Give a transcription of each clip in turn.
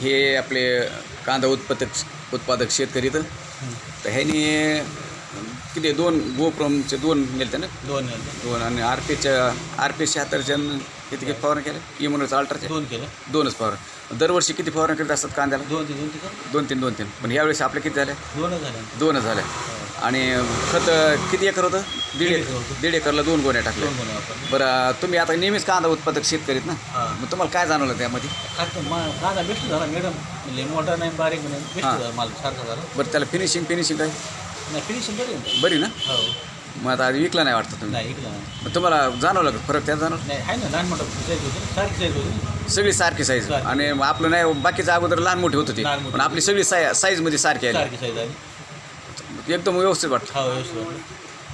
हे आपले कांदा उत्पादक उत्पादक शेतकरी तर तर ह्यानी किती दोन गोप्रमचे दोन नेलते ना? दोन दोन आणि आर पीच्या आर पी शहात्तरच्या किती किती फवारणी केल्या? इम्युनोचं अल्ट्राच्या दोन केलं. दोनच फवारणी. दरवर्षी किती फवारणी करीत असतात कांद्याला? दोन ते दोन तीन दोन तीन. पण यावेळेस आपल्या किती झाल्या दोनच झाले. दोनच झाल्या आणि खत किती एकर होतं? दीड एकर. होतं. दीड एकरला दोन गोण्या टाकल्या. दोन बरं तुम्ही आता नेहमीच कांदा उत्पादक शेतकरीत ना? हां. मग तुम्हाला काय जाणवलं त्यामध्ये? मा- कांदा बेस्ट झाला मॅडम म्हणजे मोठा नाही बारीक नाही. बेस्ट हां. झाला माल सारखा झाला. बरं त्याला फिनिशिंग फिनिशिंग काय? नाही फिनिशिंग बरी आहे. बरी ना? हो. मग आता आधी विकला नाही वाटतं तुम्ही? नाही इकडं नाही. मग तुम्हाला जाणवलं का? फरक त्यात जाणवलं? नाही आहे ना लहान मोठा साईज होती. सारखी साईज होती. सगळी सारखी साईज सारखी. आणि आपलं नाही बाकीचं अगोदर लहान मोठी होत होती. लहान मोठी पण आपली सगळी साय साईजमध्ये सारखी आली. सारखी साईज आली. एकदम व्यवस्थित वाटतं. हो व्यवस्थित वाटलं.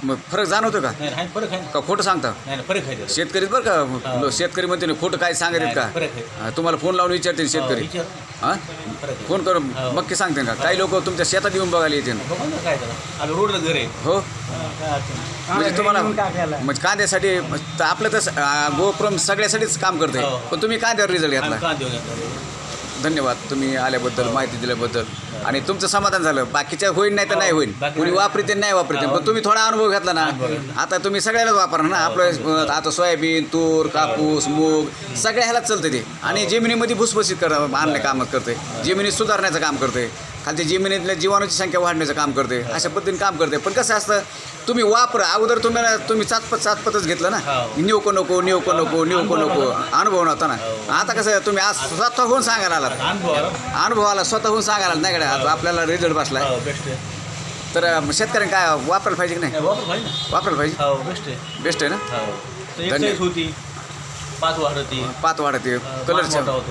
मग फरक जाणवतो का? नाही आहे फरक आहे ना. का खोटं सांगता? नाही ना फरक आहे त्यात. शेतकरीच बरं का? हा. शेतकरी म्हणते ना खोटं काय सांगत आहेत नाही, फरक का आहे. हा, तुम्हाला फोन लावून विचारते हो, शेतकरी. विचार. हां? फरक आहे. फोन करून हो. मक्की सांगते का? काही लोक तुमच्या शेतात येऊन बघायला येते बघू ना काय त्याला आता रोडला घर आहे. हो? हां, काय अडचण नाही. म्हणजे तुम्हाला म्हणजे कांद्यासाठी तर आपलं तर गोप्रम सगळ्यासाठीच काम करते हो. पण तुम्ही कांद्यावर रिझल्ट आम्ही घेतला. धन्यवाद तुम्ही आल्याबद्दल माहिती दिल्याबद्दल. आणि तुमचं समाधान झालं. बाकीच्या होईल नाही तर नाही होईल कोणी. वापरते नाही वापरते. पण तुम्ही थोडा अनुभव घेतला ना. आता तुम्ही सगळ्यालाच वापरणार ना. आपलं आता सोयाबीन तूर कापूस मूग सगळ्या ह्यालाच चालते ते. आणि जमिनीमध्ये भुसभुशीत कर आणणे काम करते. जमिनीत सुधारण्याचं काम करते. खालच्या जमिनीतल्या जीवाणूची संख्या वाढण्याचं काम करते. अशा पद्धतीने काम करते. पण कसं असतं तुम्ही वापरा अगोदर तुम्ही तुम्ही चाचपत चाचपतच घेतलं ना? हो. निवको नको निवको नको निवको नको. अनुभव नव्हता ना? आता कसं आहे, तुम्ही आज स्वतः होऊन सांगायला आलात. अनुभव आला. स्वतःहून सांगायला नाही का? आता आपल्याला रिझल्ट बसलाय हो तर शेतकऱ्यांनी काय वापरायला पाहिजे की नाही? पाहिजे वापरायला पाहिजे? हो बेस्ट आहे. बेस्ट आहे ना? हो. होती. पाच वाढती. पात वाढते. कलर होतो.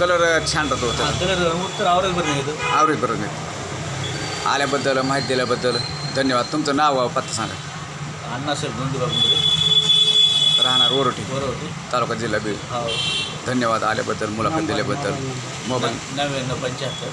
कलर छान राहतो कलर उत्तर आवरेज बरं येतं आवरेज बरोबर आल्याबद्दल माहिती दिल्याबद्दल धन्यवाद. तुमचं नाव पत्ता सांगा. अण्णासाहेब धोंडूबाबूंकडे राहणार ओरोटी होते तालुका जिल्हा बीड. हो. धन्यवाद आल्याबद्दल मुलाखत दिल्याबद्दल. मोबाईल. नव्याण्णव पंच्याहत्तर.